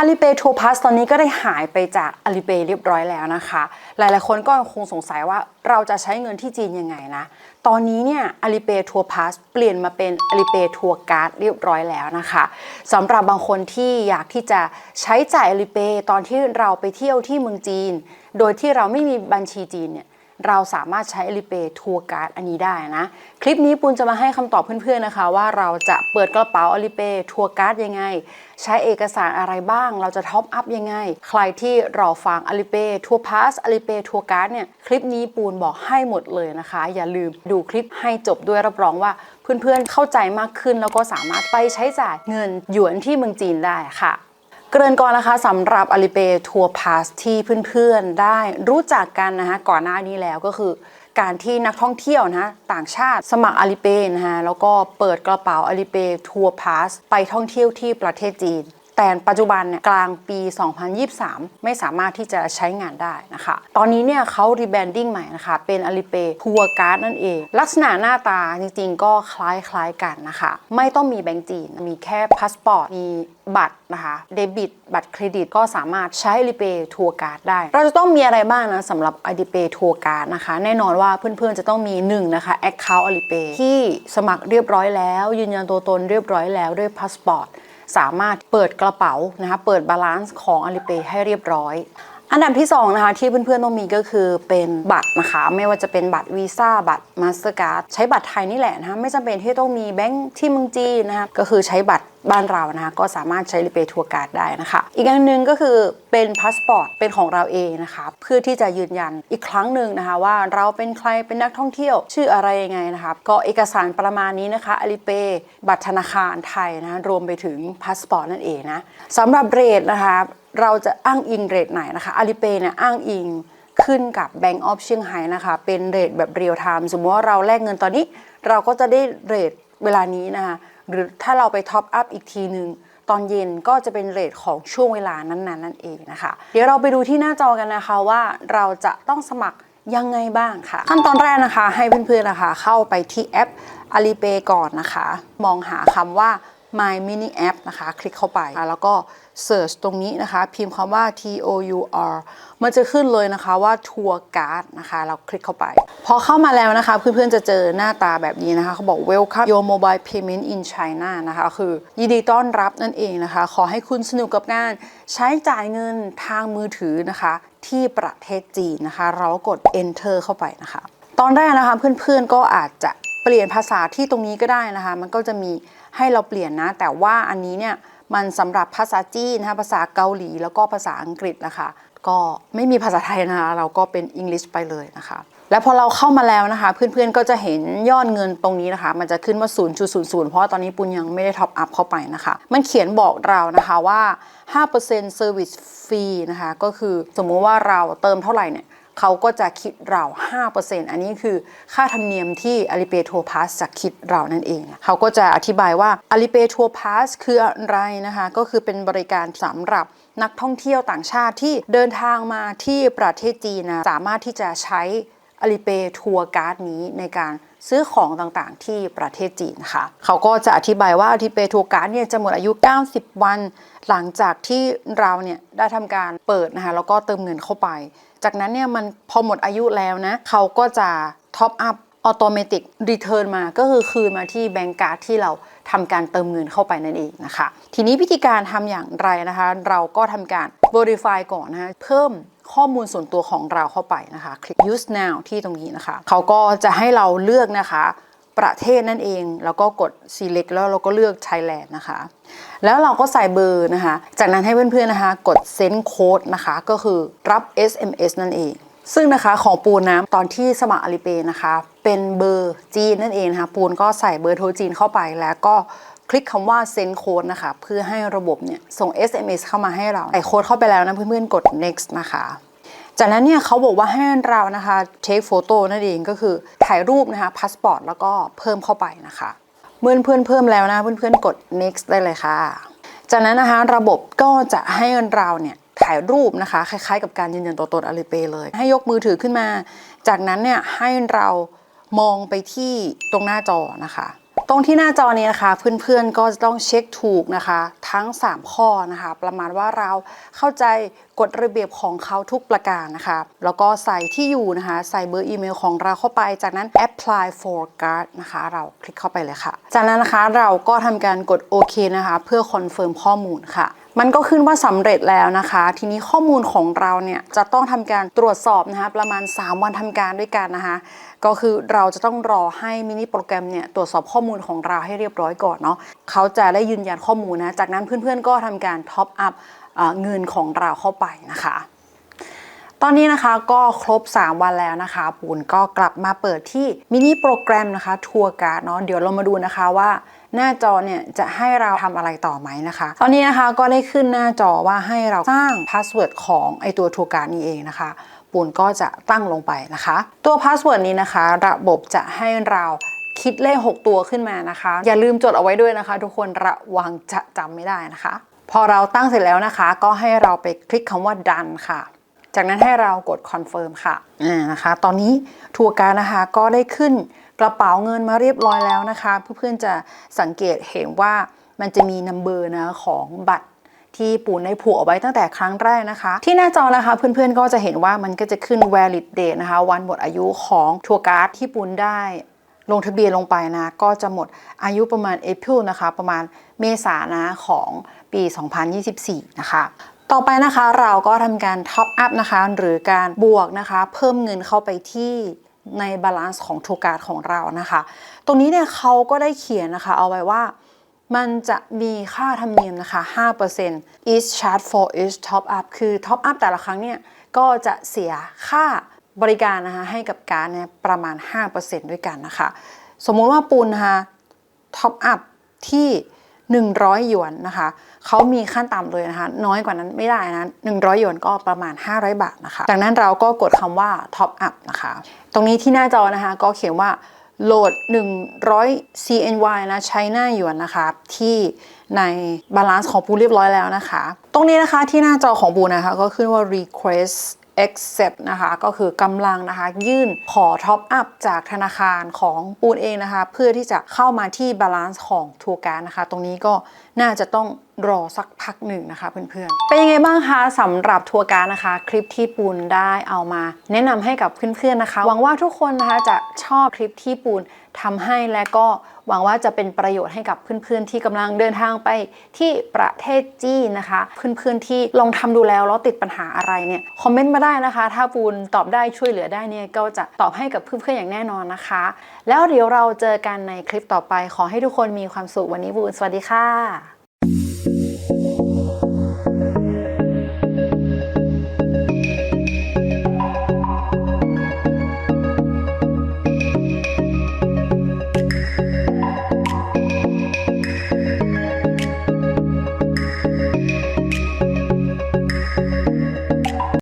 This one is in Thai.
Alipay Tour Pass ตอนนี้ก็ได้หายไปจาก Alipay เรียบร้อยแล้วนะคะ หลายๆ คนก็คงสงสัยว่าเราจะใช้เงินที่จีนยังไงนะ ตอนนี้เนี่ย Alipay Tour Pass เปลี่ยนมาเป็น Alipay Tour Card เรียบร้อยแล้วนะคะสำหรับบางคนที่อยากที่จะใช้จ่าย Alipay ตอนที่เราไปเที่ยวที่เมืองจีน โดยที่เราไม่มีบัญชีจีนเนี่ย เราสามารถใช้ Alipay Tour Card อันนี้ได้นะ คลิปนี้ปุณจะมาให้คำตอบเพื่อนๆนะคะ ว่าเราจะเปิดกระเป๋า Alipay Tour Card ยังไง ใช้เอกสารอะไรบ้าง เราจะท็อปอัพยังไง ใครที่รอฟัง Alipay Tour Pass Alipay Tour Card เนี่ยคลิปนี้ปูนบอกให้หมดเลยนะคะ อย่าลืมดูคลิปให้จบด้วยรับรองว่าเพื่อนๆเข้าใจมากขึ้นแล้วก็สามารถไปใช้จ่ายเงินหยวนที่เมืองจีนได้ค่ะ เกริ่นก่อนนะคะสำหรับอาลีเปย์ทัวร์พาสที่เพื่อนๆได้รู้จักกันนะคะก่อนหน้านี้แล้วก็คือการที่นักท่องเที่ยวนะต่างชาติสมัครอลิเปย์นะคะแล้วก็เปิดกระเป๋าอาลีเปย์ทัวร์พาสไปท่องเที่ยวที่ประเทศจีน แต่ปัจจุบันเนี่ยกลางปี 2023 ไม่สามารถที่จะใช้งานได้นะคะ ตอนนี้เนี่ยเขารีแบรนดิ้งใหม่นะคะ เป็น Alipay Tour Card นั่นเอง ลักษณะหน้าตาจริงๆ ก็คล้ายๆกันนะคะ ไม่ต้องมีแบงก์จีน มีแค่พาสปอร์ต มีบัตรนะคะเดบิต บัตรเครดิตก็สามารถใช้ Alipay Tour Card ได้ เราจะต้องมีอะไรบ้างนะสำหรับ Alipay Tour Card นะคะ แน่นอนว่าเพื่อนๆ จะต้องมี1นะคะ Account Alipay ที่สมัครเรียบร้อยแล้ว ยืนยันตัวตนเรียบร้อยแล้วด้วยพาสปอร์ต สามารถเปิดกระเป๋านะคะเปิดบาลานซ์ของ Alipay ให้เรียบร้อย อันดับที่2นะคะที่เพื่อนๆต้องมีก็คือเป็นบัตรนะคะ ไม่ว่าจะเป็นบัตรวีซ่าบัตรมาสเตอร์การ์ดใช้บัตรไทยนี่แหละนะคะไม่จำเป็นที่ต้องมีแบงค์ที่เมืองจีนนะคะก็คือใช้บัตรบ้านเรานะคะก็สามารถใช้ Alipay Tour Card ได้นะคะ อีกอันหนึ่งก็คือเป็นพาสปอร์ตเป็นของเราเองนะคะเพื่อที่จะยืนยันอีกครั้งหนึ่งนะคะ ว่าเราเป็นใครเป็นนักท่องเที่ยว ชื่ออะไรยังไงนะคะก็เอกสารประมาณนี้นะคะ Alipay บัตรธนาคารไทยนะคะรวมไปถึงพาสปอร์ตนั่นเองนะสำหรับเรทนะคะ เราจะอ้างอิงเรทไหนนะคะ Alipay เนี่ยอ้างอิงขึ้นกับ Bank of Shanghai นะคะ เป็นเรทแบบเรียลไทม์สมมติว่าเราแลกเงินตอนนี้ เราก็จะได้เรทเวลานี้นะคะหรือถ้าเราไปท็อปอัพอีกทีหนึ่งตอนเย็นก็จะเป็นเรทของช่วงเวลานั้นๆนั่นเองนะคะ เดี๋ยวเราไปดูที่หน้าจอกันนะคะว่าเราจะต้องสมัครยังไงบ้างค่ะ ขั้นตอนแรกนะคะให้เพื่อนๆนะคะ เข้าไปที่แอป Alipay ก่อนนะคะ มองหาคำว่า My Mini App นะคะ คลิกเข้าไปแล้วก็ Search ตรงนี้นะคะ พิมพ์คำว่า T O U R มันจะขึ้นเลยนะคะว่า Tour Card นะคะ เราคลิกเข้าไป พอเข้ามาแล้วนะคะ เพื่อนๆจะเจอหน้าตาแบบนี้นะคะ เขาบอก Welcome your mobile payment in China นะคะคือยินดีต้อนรับนั่นเองนะคะ ขอให้คุณสนุกกับการใช้จ่ายเงินทางมือถือนะคะ ที่ประเทศจีนนะคะ เราก็กด enter เข้าไปนะคะ ตอนแรกนะคะเพื่อนๆก็อาจจะเปลี่ยนภาษาที่ตรงนี้ก็ได้นะคะ มันก็จะมี ให้เราเปลี่ยนนะ แต่ว่าอันนี้เนี่ยมันสำหรับภาษาจีนนะคะภาษาเกาหลีแล้วก็ภาษาอังกฤษนะคะก็ไม่มีภาษาไทยนะคะเราก็เป็นอังกฤษไปเลยนะคะแล้วพอเราเข้ามาแล้วนะคะ เพื่อนๆก็จะเห็นยอดเงินตรงนี้นะคะ มันจะขึ้นว่า0.00 เพราะตอนนี้ปุณยังไม่ได้ท็อปอัพเข้าไปนะคะ มันเขียนบอกเรานะคะว่า 5% Service Fee นะคะ ก็คือสมมุติว่าเราเติมเท่าไหร่เนี่ย เขาก็จะคิดเรา 5%อันนี้คือค่าธรรมเนียมที่ Alipay Tour Pass จะคิดเรานั่นเอง เขาก็จะอธิบายว่า Alipay Tour Pass คืออะไรนะคะ ก็คือเป็นบริการสำหรับนักท่องเที่ยวต่างชาติที่เดินทางมาที่ประเทศจีนนะสามารถที่จะใช้ Alipay Tour Card นี้ในการซื้อของต่างๆ ที่ประเทศจีนค่ะ เขาก็จะอธิบายว่า Alipay Tour Card เนี่ยจะหมดอายุ 90 วัน หลังจากที่เราเนี่ยได้ทำการเปิดนะคะแล้วก็เติมเงินเข้าไป จากนั้นเนี่ยมันพอหมดอายุแล้วนะเขาก็จะท็อปอัพออโตเมติกรีเทิร์นมาก็คือคืนมาที่แบงก์การ์ดที่เราทำการเติมเงินเข้าไปนั่นเองนะคะ ทีนี้วิธีการทำอย่างไรนะคะ เราก็ทำการ verify ก่อนนะคะเพิ่มข้อมูลส่วนตัวของเราเข้าไปนะคะ คลิก use now ที่ตรงนี้นะคะ เขาก็จะให้เราเลือกนะคะ ประเทศนั่นเอง แล้วก็กด select แล้วเราก็เลือก Thailand นะคะ แล้วเราก็ใส่เบอร์นะคะ จากนั้นให้เพื่อนๆนะคะ กด send code นะคะ ก็คือรับ SMS นั่นเอง ซึ่งนะคะของปูนนะตอนที่สมัคร Alipay นะคะ เป็นเบอร์จีนนั่นเองนะคะ ปูนก็ใส่เบอร์โทรจีนเข้าไปแล้วก็คลิกคำว่า send code นะคะ เพื่อให้ระบบเนี่ยส่ง SMS เข้ามาให้เราใส่โค้ดเข้าไปแล้วนะเพื่อนๆกด next นะคะ จากนั้นเนี่ยเขาบอกว่าให้เรานะคะ take photo นั่นเองก็คือถ่ายรูปนะคะพาสปอร์ตแล้วก็เพิ่มเข้าไปนะคะเมื่อเพื่อนเพิ่มแล้วนะเพื่อนๆกด next ได้เลยค่ะ จากนั้นนะคะระบบก็จะให้เราเนี่ยถ่ายรูปนะคะ คล้ายๆ กับการยืนยันตัวตน Alipay เลย ให้ยกมือถือขึ้นมา จากนั้นเนี่ยให้เรามองไปที่ตรงหน้าจอนะคะ ตรงที่หน้าจอนี้นะคะ เพื่อนๆก็จะต้องเช็คถูกนะคะ ทั้ง 3 ข้อนะคะ ประมาณว่าเราเข้าใจกฎระเบียบของเขาทุกประการนะคะ แล้วก็ใส่ที่อยู่นะคะ ใส่เบอร์อีเมลของเราเข้าไป จากนั้น apply for card นะคะ เราคลิกเข้าไปเลยค่ะ จากนั้นนะคะเราก็ทำการกดโอเคนะคะ เพื่อคอนเฟิร์มข้อมูลค่ะ มันก็ขึ้นว่าสำเร็จแล้วนะคะ ทีนี้ข้อมูลของเราเนี่ยจะต้องทำการตรวจสอบนะคะประมาณ 3 วันทำการด้วยกันนะคะ ก็คือเราจะต้องรอให้มินิโปรแกรมเนี่ยตรวจสอบข้อมูลของเราให้เรียบร้อยก่อนเนาะเขาจะได้ยืนยันข้อมูลนะจากนั้นเพื่อนๆ ก็ทำการท็อปอัพเงินของเราเข้าไปนะคะตอนนี้นะคะก็ครบ 3 วันแล้วนะคะปูนก็กลับมาเปิดที่มินิโปรแกรมนะคะทัวร์การ์ดเนาะเดี๋ยวเรามาดูนะคะว่า หน้าจอเนี่ยจะให้เราทำอะไรต่อไหมนะคะ ตอนนี้นะคะก็ได้ขึ้นหน้าจอว่าให้เราสร้างพาสเวิร์ดของไอตัวทัวร์การนี้เองนะคะปูนก็จะตั้งลงไปนะคะ ตัวพาสเวิร์ดนี้นะคะ ระบบจะให้เราคิดเลข 6 ตัวขึ้นมานะคะ อย่าลืมจดเอาไว้ด้วยนะคะ ทุกคนระวังจะจำไม่ได้นะคะ พอเราตั้งเสร็จแล้วนะคะ ก็ให้เราไปคลิกคำว่า done ค่ะ จากนั้นให้เรากด confirm ค่ะอ่านะคะ ตอนนี้ทัวร์การนะคะก็ได้ขึ้น กระเป๋าเงินมาเรียบร้อยแล้วนะคะ เพื่อนๆจะสังเกตเห็นว่ามันจะมีนัมเบอร์นะของบัตรที่ปูนได้ผูกเอาไว้ตั้งแต่ครั้งแรกนะคะ ที่หน้าจอนะคะเพื่อนๆก็จะเห็นว่ามันก็จะขึ้น valid date นะคะ วันหมดอายุของทัวร์การ์ดที่ปูนได้ลงทะเบียนลงไปนะ ก็จะหมดอายุประมาณ April นะคะ ประมาณเมษานะของปี 2024 นะคะ ต่อไปนะคะเราก็ทำการท็อปอัพนะคะ หรือการบวกนะคะ เพิ่มเงินเข้าไปที่ ในบาลานซ์ของทูการ์ดของเรานะคะ ตรงนี้เนี่ยเขาก็ได้เขียนนะคะ เอาไว้ว่ามันจะมีค่าธรรมเนียมนะคะ 5% each charge for each top up คือ top up แต่ละครั้งเนี่ย ก็จะเสียค่าบริการนะคะ ให้กับการเนี่ยประมาณ 5%ด้วยกันนะคะ สมมุติว่าปูนนะคะท็อปอัพที่ 100 หยวนนะคะ เขามีขั้นต่ำเลยนะคะ น้อยกว่านั้นไม่ได้นะ100หยวนก็ประมาณ 500 บาทนะคะ จากนั้นเราก็กดคำว่า top up นะคะ ตรงนี้ที่หน้าจอนะคะก็เขียนว่าโหลด 100 CNY นะใช้หน้าหยวนนะคะที่ในบาลานซ์ของปูเรียบร้อยแล้วนะคะ ตรงนี้นะคะที่หน้าจอของปูนะคะก็ขึ้นว่า request accept นะคะก็คือกำลังนะคะยื่นขอท็อปอัพจากธนาคารของปูนเองนะคะ เพื่อที่จะเข้ามาที่บาลานซ์ของทัวร์การนะคะ ตรงนี้ก็น่าจะต้องรอสักพักหนึ่งนะคะเพื่อนๆ เป็นยังไงบ้างคะสำหรับทัวร์การนะคะ คลิปที่ปูนได้เอามา แนะนำให้กับเพื่อนๆนะคะ หวังว่าทุกคนนะคะจะชอบคลิปที่ปูน ทำให้และก็หวังว่าจะเป็นประโยชน์ให้กับเพื่อนๆ ที่กำลังเดินทางไปที่ประเทศจีนนะคะ เพื่อนๆที่ลองทำดูแล้วแล้วติดปัญหาอะไรเนี่ยคอมเมนต์มาได้นะคะ ถ้าปูนตอบได้ช่วยเหลือได้เนี่ยก็จะตอบให้กับเพื่อนๆอย่างแน่นอนนะคะ แล้วเดี๋ยวเราเจอกันในคลิปต่อไป ขอให้ทุกคนมีความสุขวันนี้ปูนสวัสดีค่ะ